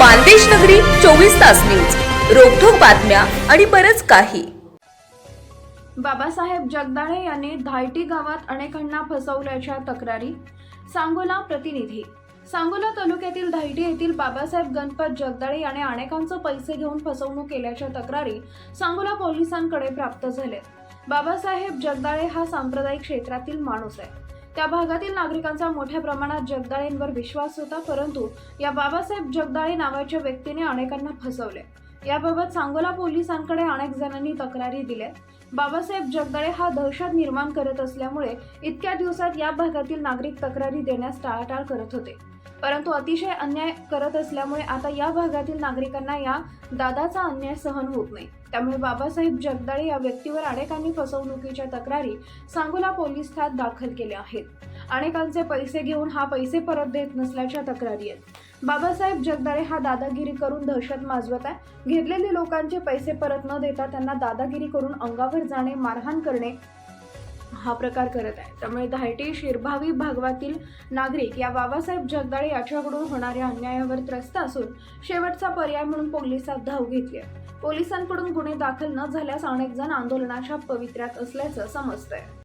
मानदेश नगरी चोवीस तास न्यूज. रोखोक बातम्या आणि बरच काही. बाबासाहेब जगदाळे यांनी धायटी गावात अनेकांना फसवल्याच्या तक्रारी सांगोला प्रतिनिधी सांगोला तालुक्यातील धायटी येथील बाबासाहेब गणपत जगदाळे याने अनेकांचे पैसे घेऊन फसवणूक केल्याच्या तक्रारी सांगोला पोलिसांकडे प्राप्त झाल्या बाबासाहेब जगदाळे हा सांप्रदायिक क्षेत्रातील माणूस आहे. त्या भागातील नागरिकांचा मोठ्या प्रमाणात जगदाळेंवर विश्वास होता परंतु या बाबासाहेब जगदाळे नावाच्या व्यक्तीने अनेकांना फसवले. याबाबत सांगोला पोलिसांकडे अनेक जणांनी तक्रारी दिल्या बाबासाहेब जगदाळे हा दहशत निर्माण करत असल्यामुळे इतक्या दिवसात या भागातील नागरिक तक्रारी देण्यास टाळाटाळ करत होते. परंतु अतिशय अन्याय करत असल्यामुळे आता या भागातील नागरिकांना या दादाचा अन्याय सहन होत नाही. त्यामुळे बाबासाहेब जगदाळे या व्यक्तीवर अनेकांनी फसवणुकीच्या तक्रारी सांगोला पोलीस ठाण्यात दाखल केल्या आहेत. अनेकांचे पैसे घेऊन हा पैसे परत देत नसल्याच्या तक्रारी आहेत. बाबासाहेब जगदाळे हा दादागिरी करून दहशत माजवत आहे. घेतलेले लोकांचे पैसे परत न देता त्यांना दादागिरी करून अंगावर जाणे मारहाण करणे हा प्रकार करत आहे. त्यामुळे धायटी शिरभावी भागवातील नागरिक या बाबासाहेब जगदाळे याच्याकडून होणाऱ्या अन्यायावर त्रस्त असून शेवटचा पर्याय म्हणून पोलिसात धाव घेतली आहे. पोलिसांकडून गुन्हे दाखल न झाल्यास अनेक जण आंदोलनाच्या पवित्र्यात असल्याचं समजतंय.